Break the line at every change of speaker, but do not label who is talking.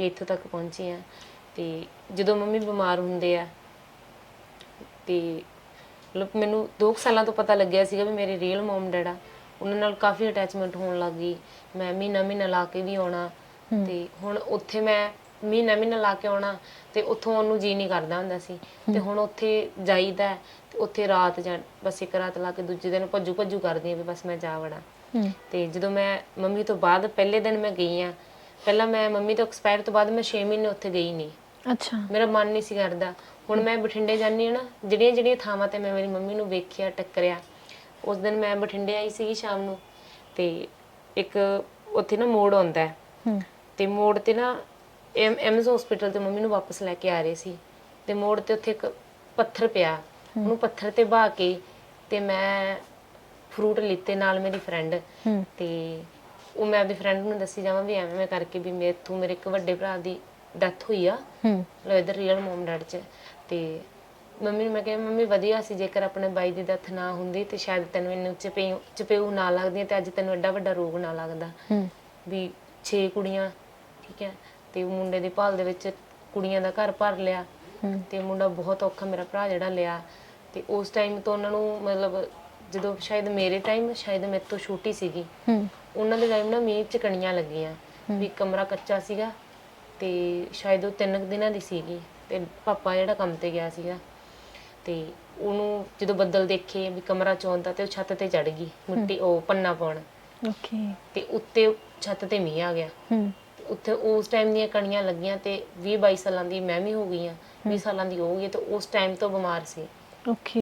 ਵੀ ਇੱਥੋਂ ਤੱਕ ਪਹੁੰਚੇ ਆ ਤੇ ਜਦੋਂ ਮੰਮੀ ਬਿਮਾਰ ਹੁੰਦੇ ਆ ਤੇ ਮਤਲਬ ਮੈਨੂੰ 2 ਸਾਲਾਂ ਤੋਂ ਪਤਾ ਲੱਗਿਆ ਸੀਗਾ ਵੀ ਮੇਰੇ ਰੀਅਲ ਮਮ ਡੈਡ ਆ ਉਹਨਾਂ ਨਾਲ ਕਾਫੀ ਅਟੈਚਮੈਂਟ ਹੋਣ ਲੱਗ ਗਈ। ਮੈਂ ਮਹੀਨਾ ਮਹੀਨਾ ਲਾ ਕੇ ਵੀ ਆਉਣਾ ਤੇ ਹੁਣ ਉੱਥੇ ਮੈਂ ਮਹੀਨਾ ਮਹੀਨਾ ਲਾ ਕੇ ਆਉਣਾ ਤੇ ਉੱਥੋਂ ਉਹਨੂੰ ਜੀ ਨਹੀਂ ਕਰਦਾ ਹੁੰਦਾ ਸੀ। ਤੇ ਹੁਣ ਉੱਥੇ ਜਾਈਦਾ ਤੇ ਉੱਥੇ ਰਾਤ ਜਾਂ ਬਸ ਇੱਕ ਰਾਤ ਲਾ ਕੇ ਦੂਜੇ ਦਿਨ ਭੱਜੂ ਭੱਜੂ ਕਰਦੀ ਆ ਵੀ ਬਸ ਮੈਂ ਜਾ ਵੜਾਂ। ਤੇ ਜਦੋਂ ਮੈਂ ਮੰਮੀ ਤੋਂ ਬਾਅਦ ਪਹਿਲੇ ਦਿਨ ਮੈਂ ਗਈ ਆ ਪਹਿਲਾਂ ਮੈਂ ਮੰਮੀ ਤੋਂ ਐਕਸਪਾਇਰ ਤੋਂ ਬਾਅਦ ਮੈਂ 6 ਮਹੀਨੇ ਉੱਥੇ ਗਈ ਨਹੀਂ।
ਅੱਛਾ।
ਮੇਰਾ ਮਨ ਨਹੀਂ ਸੀ ਕਰਦਾ। ਹੁਣ ਮੈਂ ਬਠਿੰਡੇ ਜਾਂਦੀ ਹਾਂ ਨਾ ਜਿਹੜੀਆਂ ਜਿਹੜੀਆਂ ਥਾਵਾਂ ਤੇ ਮੈਂ ਮੇਰੀ ਮੰਮੀ ਨੂੰ ਵੇਖਿਆ ਟੱਕਰਿਆ ਉਸ ਦਿਨ ਮੈਂ ਬਠਿੰਡੇ ਆਈ ਸੀਗੀ ਸ਼ਾਮ ਨੂੰ ਤੇ ਇੱਕ ਉੱਥੇ ਨਾ ਮੋੜ ਆਉਂਦਾ ਹੈ।
ਹੂੰ।
ਤੇ ਮੋੜ ਤੇ ਨਾ ਐਮ ਐਮਸ ਹਸਪੀਟਲ ਤੋਂ ਮੰਮੀ ਨੂੰ ਵਾਪਸ ਲੈ ਕੇ ਆ ਰਹੇ ਸੀ। ਤੇ ਮੋੜ ਤੇ ਉੱਥੇ ਇੱਕ ਪੱਥਰ ਪਿਆ। ਉਹਨੂੰ ਪੱਥਰ ਤੇ ਬਹਾ ਕੇ ਤੇ ਮੈਂ ਫਰੂਟ ਲਿੱਤੇ ਨਾਲ ਮੇਰੀ ਫਰੈਂਡ। ਤੇ ਉਹ ਮੈਂ ਆਪਣੀ ਫਰੈਂਡ ਨੂੰ ਦੱਸੀ ਜਾਵਾਂ ਵੀ ਐਵੇਂ ਮੈਂ ਕਰਕੇ ਵੀ ਮੇਰੇ ਤੋਂ ਮੇਰੇ ਇੱਕ ਵੱਡੇ ਭਰਾ ਦੀ ਡੈਥ ਹੋਈ ਆ।
ਹੂੰ।
ਮਤਲਬ ਇਧਰ ਰੀਅਲ ਮਮ ਡੈਡ ਚ। ਤੇ ਮੰਮੀ ਨੂੰ ਮੈਂ ਕਿਹਾ ਮੰਮੀ ਵਧੀਆ ਸੀ ਜੇਕਰ ਆਪਣੇ ਬਾਈ ਦੀ ਡੈਥ ਨਾ ਹੁੰਦੀ ਤੇ ਸ਼ਾਇਦ ਤੈਨੂੰ ਇਹਨੂੰ ਚਪੇਉ ਚਪੇਉ ਨਾ ਲੱਗਦੀਆਂ ਤੇ ਅੱਜ ਤੈਨੂੰ ਐਡਾ ਵੱਡਾ ਰੋਗ ਨਾ ਲੱਗਦਾ।
ਹੂੰ।
ਵੀ 6 ਕੁੜੀਆਂ ਠੀਕ ਹੈ ਤੇ ਉਹ ਮੁੰਡੇ ਦੀ ਭਾਲ ਦੇ ਵਿੱਚ ਕੁੜੀਆਂ ਦਾ ਘਰ ਭਰ ਲਿਆ
ਹੂੰ।
ਤੇ ਮੁੰਡਾ ਬਹੁਤ ਔਖਾ ਮੇਰਾ ਭਰਾ ਜਿਹੜਾ ਲਿਆ। ਤੇ ਉਸ ਟਾਈਮ ਤੋਂ ਉਹਨਾਂ ਨੂੰ ਮਤਲਬ ਜਦੋਂ ਸ਼ਾਇਦ ਮੇਰੇ ਟਾਈਮ ਸ਼ਾਇਦ ਮੇਰੇ ਤੋਂ ਛੋਟੀ ਸੀਗੀ
ਹੂੰ।
ਉਹਨਾਂ ਦੇ ਟਾਈਮ ਨਾ ਮੀਂਹ ਚ ਕਣੀਆਂ ਲੱਗੀਆਂ ਵੀ ਕਮਰਾ ਕੱਚਾ ਸੀਗਾ ਤੇ ਸ਼ਾਇਦ ਉਹ ਤਿੰਨ ਕੁ ਦਿਨਾਂ ਦੀ ਸੀਗੀ ਤੇ ਪਾਪਾ ਜਿਹੜਾ ਕੰਮ ਤੇ ਗਿਆ ਸੀਗਾ ਤੇ ਉਹਨੂੰ ਜਦੋਂ ਬੱਦਲ ਦੇਖੇ ਵੀ ਕਮਰਾ ਚੌਂਦਾ ਤੇ ਉਹ ਛੱਤ ਤੇ ਚੜ ਗਈ ਮਿੱਟੀ ਉਹ ਪੰਨਾ ਪਾਉਣ।
ਓਕੇ।
ਤੇ ਉੱਤੇ ਛੱਤ ਤੇ ਮੀਂਹ ਆ ਗਿਆ।
ਹੂੰ।
ਉੱਥੇ ਉਸ ਟਾਈਮ ਦੀਆਂ ਕਣੀਆਂ ਲੱਗੀਆਂ ਤੇ 20 22 ਸਾਲਾਂ ਦੀ ਮੈਂ ਵੀ ਹੋ ਗਈ ਆ 20 ਸਾਲਾਂ ਦੀ ਹੋ ਗਈ ਤੇ ਉਸ ਟਾਈਮ ਤੋਂ ਬਿਮਾਰ ਸੀ।
ਓਕੇ।